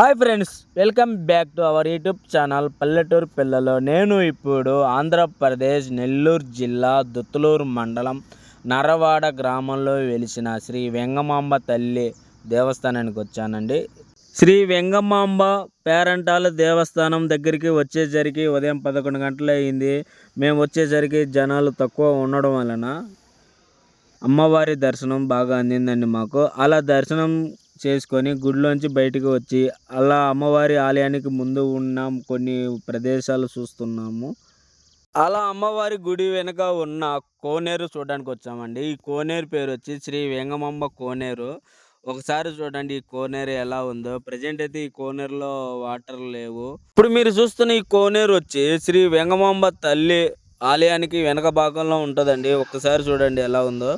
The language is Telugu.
Hi friends welcome back to our YouTube channel పల్లెటూరు పిల్లలు. నేను ఇప్పుడు ఆంధ్రప్రదేశ్ నెల్లూరు జిల్లా దుత్తులూరు మండలం నరవాడ గ్రామంలో వెలిసిన శ్రీ వెంగమాంబ తల్లి దేవస్థానానికి వచ్చానండి. శ్రీ వెంగమాంబ పేరంటాల దేవస్థానం దగ్గరికి వచ్చేసరికి ఉదయం పదకొండు గంటలు అయింది. మేము వచ్చేసరికి జనాలు తక్కువ ఉండడం వలన అమ్మవారి దర్శనం బాగా అందిందండి మాకు. అలా దర్శనం చేసుకొని గుడిలోంచి బయటికి వచ్చి అలా అమ్మవారి ఆలయానికి ముందు ఉన్న కొన్ని ప్రదేశాలు చూస్తున్నాము. అలా అమ్మవారి గుడి వెనుక ఉన్న కోనేరు చూడడానికి వచ్చామండి. ఈ కోనేరు పేరు వచ్చి శ్రీ వెంగమాంబ కోనేరు. ఒకసారి చూడండి ఈ కోనేరు ఎలా ఉందో. ప్రజెంట్ అయితే ఈ కోనేరులో వాటర్ లేవు. ఇప్పుడు మీరు చూస్తున్న ఈ కోనేరు వచ్చి శ్రీ వెంగమాంబ తల్లి ఆలయానికి వెనక భాగంలో ఉంటుందండి. ఒక్కసారి చూడండి ఎలా ఉందో.